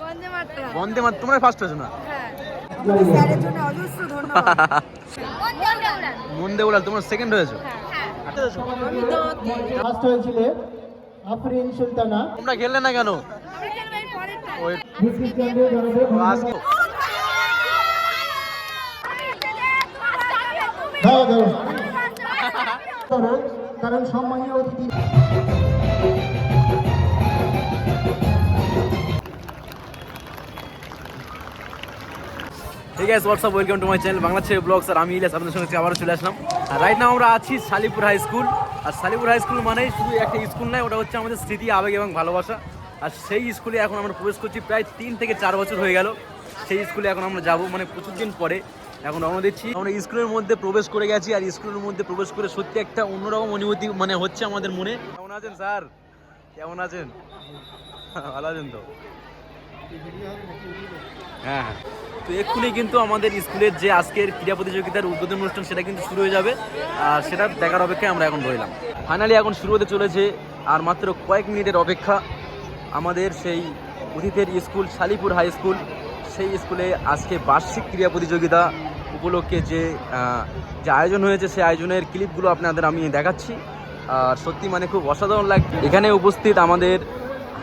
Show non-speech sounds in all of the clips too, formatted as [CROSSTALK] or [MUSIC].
বন্দে মাতরম। মাত তোমরা ফার্স্ট হয়েছো না? হ্যাঁ। বন্দে উড়াল তোমরা সেকেন্ড হয়েছো? ফার্স্ট হয়েছিল আফরিন সুলতানা। তোমরা খেললে না কেন? আমরা খেলব এর ঠিক আছে WhatsApp welcome to my channel Bangla ছেলে ব্লগস আর আমি ইলিয়াস, আপনাদের সঙ্গে আবারও চলে আসলাম। আর রাইট নাও আমরা আছি শালিপুর হাই স্কুল আর শালিপুর হাই স্কুল মানেই শুধু একটা স্কুল নয়, ওটা হচ্ছে আমাদের স্মৃতি, আবেগ এবং ভালোবাসা। আর সেই স্কুলে এখন আমরা প্রবেশ করছি, প্রায় তিন থেকে চার বছর হয়ে গেল। সেই স্কুলে এখন আমরা যাব মানে প্রচুর দিন পরে। এখন রওনা দিচ্ছি। আমরা স্কুলের মধ্যে প্রবেশ করে গেছি, আর স্কুলের মধ্যে প্রবেশ করে সত্যি একটা অন্যরকম অনুভূতি মানে হচ্ছে আমাদের মনে। কেমন আছেন, স্যার? কেমন আছেন? ভালো আছেন তো? হ্যাঁ হ্যাঁ। তো এক্ষুনি কিন্তু আমাদের স্কুলের যে আজকের ক্রীড়া প্রতিযোগিতার উদ্বোধন অনুষ্ঠান, সেটা কিন্তু শুরু হয়ে যাবে। আর সেটা দেখার অপেক্ষায় আমরা এখন রইলাম। ফাইনালি এখন শুরু হতে চলেছে আর মাত্র কয়েক মিনিটের অপেক্ষা আমাদের সেই অতিথের স্কুল, শালিপুর হাই স্কুল। সেই স্কুলে আজকে বার্ষিক ক্রীড়া প্রতিযোগিতা উপলক্ষে যে যে আয়োজন হয়েছে, সেই আয়োজনের ক্লিপগুলো আপনাদের আমি দেখাচ্ছি। আর সত্যি মানে খুব অসাধারণ লাগছে এখানে উপস্থিত আমাদের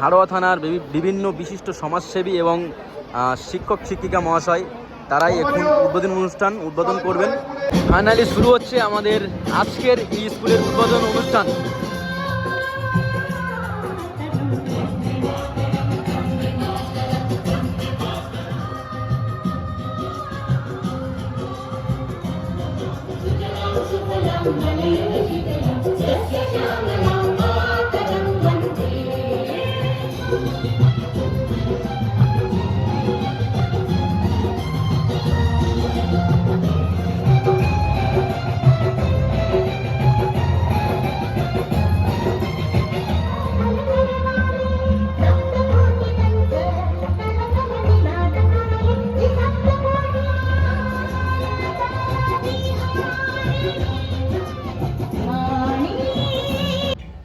হাড়োয়া থানার বিভিন্ন বিশিষ্ট সমাজসেবী এবং শিক্ষক, শিক্ষিকা মহাশয়, তারাই এখন উদ্বোধন অনুষ্ঠান উদ্বোধন করবেন। ফাইনালি শুরু হচ্ছে আমাদের আজকের এই স্কুলের উদ্বোধন অনুষ্ঠান।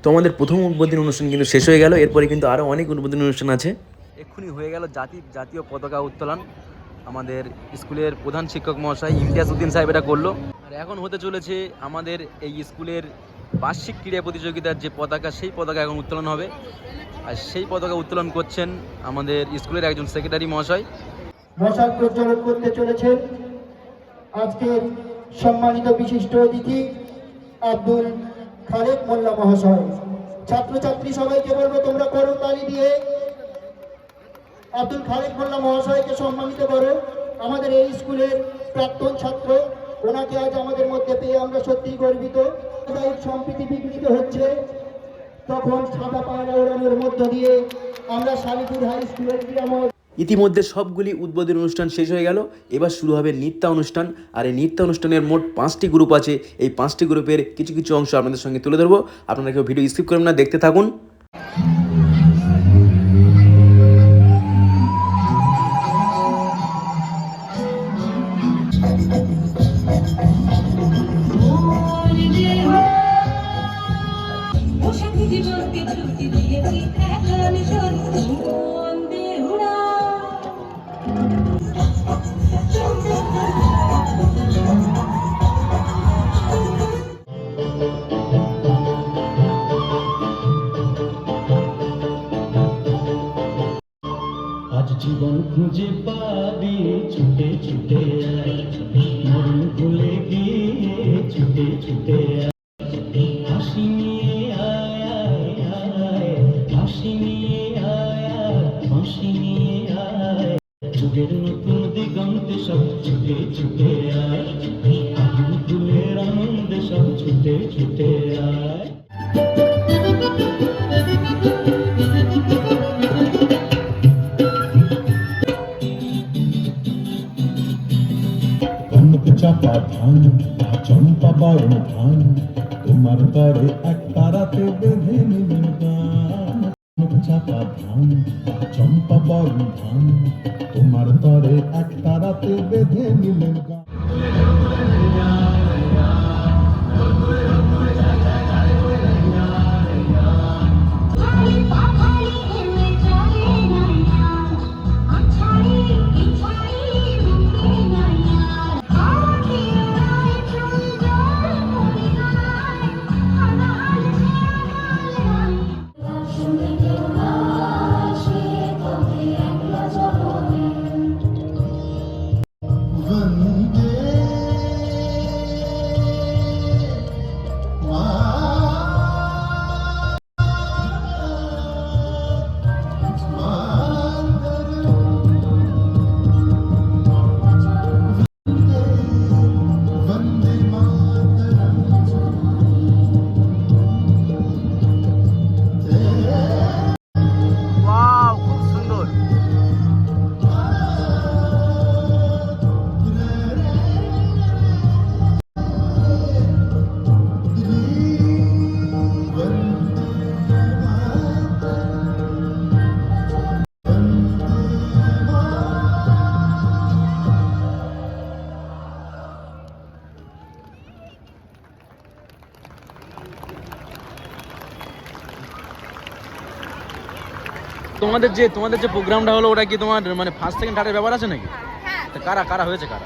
তো আমাদের প্রথম উদ্বোধনী অনুষ্ঠান কিন্তু শেষ হয়ে গেল এরপরে কিন্তু আরও অনেক উদ্বোধনী অনুষ্ঠান আছে। এক্ষুনি হয়ে গেল জাতি জাতীয় পতাকা উত্তোলন। আমাদের স্কুলের প্রধান শিক্ষক মহাশয় ইমতিয়াজ উদ্দিন সাহেব এটা করল। আর এখন হতে চলেছে আমাদের এই স্কুলের বার্ষিক ক্রীড়া প্রতিযোগিতার যে পতাকা সেই পতাকা এখন উত্তোলন হবে। আর সেই পতাকা উত্তোলন করছেন আমাদের স্কুলের একজন সেক্রেটারি মহাশয়। মশাল প্রজ্বলন করতে চলেছেন আজকের সম্মানিত বিশিষ্ট অতিথি আব্দুল খালেক মোল্লা মহাশয়। ছাত্রছাত্রী সবাইকে বলব, তোমরা করো তালি দিয়ে। আব্দুল খালেক মোল্লা মহাশয়কে সম্মানিত করো। আমাদের এই স্কুলের প্রাক্তন ছাত্র, ওনাকে আজ আমাদের মধ্যে পেয়ে আমরা সত্যিই গর্বিত। সম্প্রীতি বিঘ্নিত হচ্ছে। তখন সাদা পায়রা ওড়ানোর মধ্য দিয়ে আমরা শালিপুর হাই স্কুলের ক্রীড়াময় ইতিমধ্যে সবগুলি উদ্বোধন অনুষ্ঠান শেষ হয়ে গেল। এবার শুরু হবে নৃত্য অনুষ্ঠান। আর এই নৃত্য অনুষ্ঠানের মোট পাঁচটি গ্রুপ আছে। এই পাঁচটি গ্রুপের কিছু কিছু অংশ আপনাদের সঙ্গে তুলে ধরবো। আপনারা কেউ ভিডিও স্কিপ করবেন না, দেখতে থাকুন। জীবনকে ছুটি দিয়েছি এখন সত্যি। খুঁজে পাবি, ছুটে ছুটে মন ভুলে গিয়ে ছুটে ছুটে হাসি নিয়ে আয় আয় হাসি নিয়ে আয়। হাসি নিয়ে আয়। যুগের নতুন দিগন্তে সব ছুটে ছুটে তা চম্পা বরণ প্রাণ তোমার তরে এক তারাতে বেঁধে নিলেন গান। চাপা ধান চম্পা বরণ ধান তোমার তরে এক তারাতে বেঁধে নিলেন গান। তোমাদের যে তোমাদের যে প্রোগ্রামটা হলো ওটা কি তোমার মানে ফার্স্ট সেকেন্ড থার্ডের ব্যাপার আছে নাকি? হ্যাঁ তা কারা কারা হয়েছে কারা?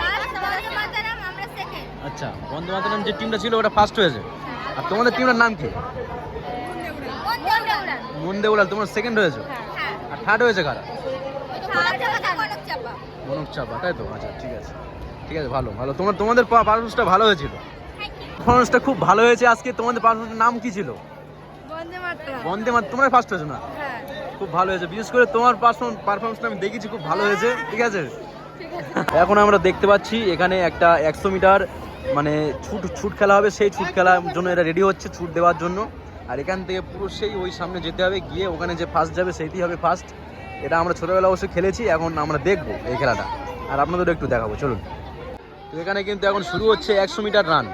বন্দে মাতারাম আমরা সেকেন্ড আচ্ছা বন্দে মাতরম যে টিমটা ছিল ওটা ফার্স্ট হয়েছে। আর তোমাদের টিমটার নাম কি? মুন্ডে উড়াল তোমরা সেকেন্ড হয়েছে? হ্যাঁ আর থার্ড হয়েছে কারা? কনক চাপা তাই তো? আচ্ছা ঠিক আছে। ঠিক আছে ভালো ভালো। তোমার তোমাদের পারফরমেন্সটা ভালো হয়েছিল। পারফরমেন্সটা খুব ভালো হয়েছে আজকে। তোমাদের পারফরমেন্সের নাম কি ছিল? বন্দে মাতরম। বন্দে মাত তোমরা ফার্স্ট হয়েছো না? হ্যাঁ। খুব ভালো হয়েছে। বিশেষ করে তোমার পারফরমেন্সটা আমি দেখেছি, খুব ভালো হয়েছে। ঠিক আছে? এখন আমরা দেখতে পাচ্ছি, এখানে একটা একশো মিটার মানে ছুট ছুট খেলা হবে। সেই ছুট খেলার জন্য এটা রেডি হচ্ছে ছুট দেওয়ার জন্য। আর এখান থেকে পুরো সেই ওই সামনে যেতে হবে। গিয়ে ওখানে যে ফার্স্ট যাবে, সেইটি হবে ফার্স্ট এটা আমরা ছোটোবেলা অবশ্যই খেলেছি, এখন আমরা দেখব এই খেলাটা। আর আপনাদেরও একটু দেখাবো, চলুন। তো এখানে কিন্তু এখন শুরু হচ্ছে একশো মিটার রান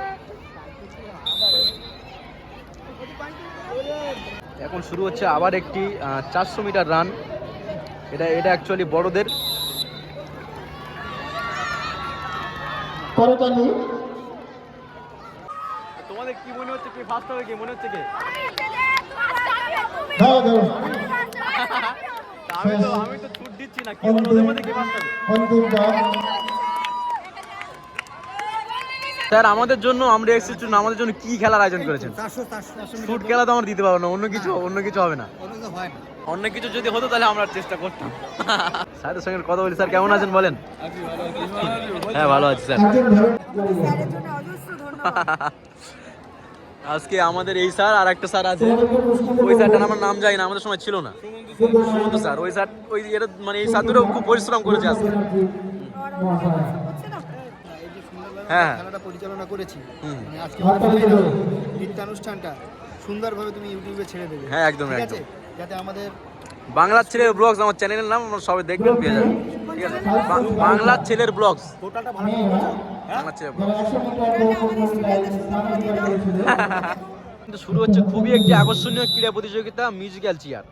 এখন শুরু হচ্ছে আবার একটি চারশো মিটার রান। এটা এটা অ্যাকচুয়ালি বড়দের। তোমাদের কি মনে হচ্ছে কি ফার্স্ট হবে কি মনে হচ্ছে কি? দাও দাও। আমি তো আমি তো ছুট দিচ্ছি না কি বলো ওদের মধ্যে কি ফার্স্ট হবে? স্যার আমাদের জন্য আমরা এসেছি আমাদের জন্য কি খেলার আয়োজন করেছেন? শুট খেলা তো আমরা দিতে পারব না অন্য কিছু অন্য কিছু হবে না। অন্য কিছু যদি হতো তাহলে আমরা চেষ্টা করতাম। স্যারের সঙ্গে কথা বলি। স্যার কেমন আছেন বলেন? হ্যাঁ ভালো আছি স্যার। আজকে আমাদের এই স্যার আর একটা স্যার আছে। ওই স্যারটার আমার নাম যাই না আমাদের সময় ছিল না। সুমন্ত স্যার। ওই স্যার ওই এটা মানে এই স্যার দুটো খুব পরিশ্রম করেছে আজকে। হ্যাঁ। খেলাটা পরিচালনা করেছি। মানে আজকে নৃত্যানুষ্ঠানটা সুন্দরভাবে তুমি ইউটিউবে ছেড়ে দেবে। হ্যাঁ, একদম, ঠিক একদম। আছে যাতে আমাদের বাংলার ছেলের ব্লগস আমার চ্যানেলের নাম আমরা সবাই দেখবেন পেয়ে যাবেন। ঠিক আছে? বাংলার ছেলের ব্লগস। টোটালটা ভালো বাংলার ছেলের [LAUGHS] কিন্তু শুরু হচ্ছে খুবই একটি আকর্ষণীয় ক্রীড়া প্রতিযোগিতা মিউজিক্যাল চেয়ার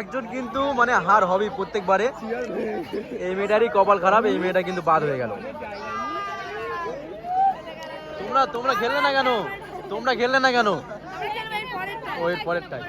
একজন কিন্তু মানে হার হবে প্রত্যেকবারে। এই মেয়েটারই কপাল খারাপ এই মেয়েটা কিন্তু বাদ হয়ে গেল। তোমরা তোমরা খেললে না কেন? তোমরা খেললে না কেন? ওই পরের পরেরটাই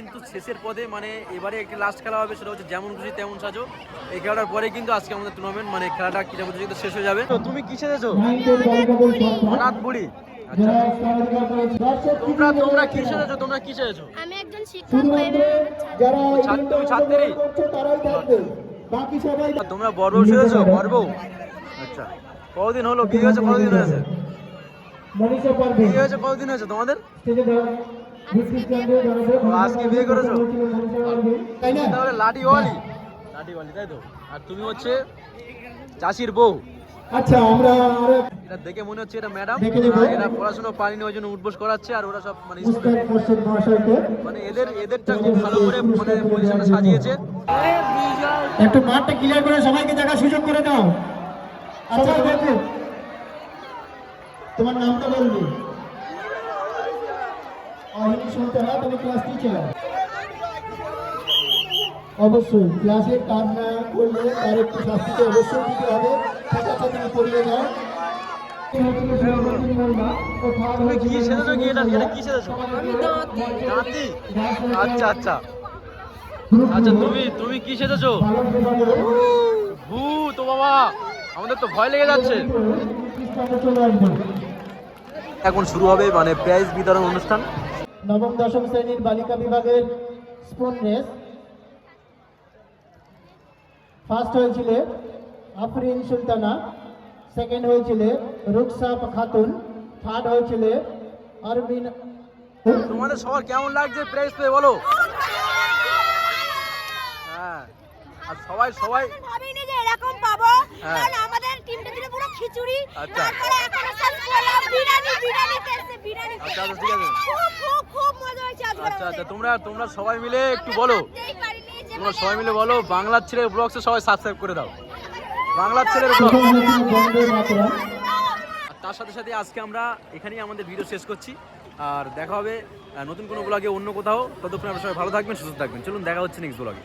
কিন্তু শেষের পদে মানে এবারে একটি লাস্ট খেলা হবে সেটা হচ্ছে যেমন খুশি তেমন সাজো। এই খেলাটার পরে কিন্তু আজকে আমাদের টুর্নামেন্ট মানে খেলাটা ক্রীড়া প্রতিযোগিতা শেষ হয়ে যাবে। তো তুমি কি সেজেছো অনাথ বুড়ি। আচ্ছা। তোমরা তোমরা তোমরা আমি একজন শিক্ষক ছাত্র- বাকি সবাই তোমরা আচ্ছা। কতদিন হলো? বিয়ে হয়েছে? কতদিন হয়েছে? বিয়ে হয়েছে? কতদিন হয়েছে তোমাদের? আজকে বিয়ে করেছ? মনীষা পারবে তাই না? তাহলে লাঠিওয়ালি লাঠিওয়ালি তাই তো? আর তুমি হচ্ছে চাষির বউ। আচ্ছা আমরা এটা দেখে মনে হচ্ছে এটা ম্যাডাম দেখে। এরা পড়াশোনা পারেনি ওই জন্য উঠবোস করাচ্ছে আর ওরা সব মানে মানে এদের এদেরটা খুব ভালো করে মানে পজিশনে সাজিয়েছে। একটু মাঠটা ক্লিয়ার করে সবাইকে দেখার সুযোগ করে দাও। আচ্ছা দেখো। তোমার নামটা বলবি শুনতে হয় তুমি ক্লাস টিচার অবশ্যই ক্লাসে কাজ না করলে তার একটু শাস্তি তো অবশ্যই দিতে হবে। ঠিক আছে তুমি পরিয়ে দেয় তুমি কি সেজেছো কি এটা এটা কি সেজেছো দাঁতি আচ্ছা আচ্ছা। আচ্ছা তুমি তুমি কি সেজেছো? তো বাবা! আমাদের তো ভয় লেগে যাচ্ছে। এখন শুরু হবে মানে প্রাইজ বিতরণ অনুষ্ঠান। নবম দশম শ্রেণির বালিকা বিভাগের স্পুন রেস। ফার্স্ট হয়েছিল আফরিন সুলতানা সেকেন্ড হয়েছিল রুকসা খাতুন থার্ড হয়েছিল আরবিন তোমাদের সবার কেমন লাগছে প্রাইজ পেয়ে বলো? হ্যাঁ। আর সবাই সবাই ভাবিনি যে এরকম পাবো। হ্যাঁ। কারণ আমাদের টিমটা ছিল পুরো খিচুড়ি আচ্ছা। তারপরে এখন করলাম বিরিয়ানি বিরিয়ানি টেস্টে বিরিয়ানি আচ্ছা, আচ্ছা, ঠিক আছে। খুব খুব খুব মজা হয়েছে আজকে আচ্ছা আচ্ছা তোমরা তোমরা সবাই মিলে একটু বলো। তোমরা মানে সবাই মিলে বলো বাংলার ছেলের ব্লগসে সবাই সাবস্ক্রাইব করে দাও। বাংলার ছেলের ব্লগ তার সাথে সাথে আজকে আমরা এখানেই আমাদের ভিডিও শেষ করছি। আর দেখা হবে নতুন কোনো ব্লগে অন্য কোথাও। ততক্ষণ আপনারা সবাই ভালো থাকবেন সুস্থ থাকবেন। চলুন দেখা হচ্ছে নেক্সট ব্লগে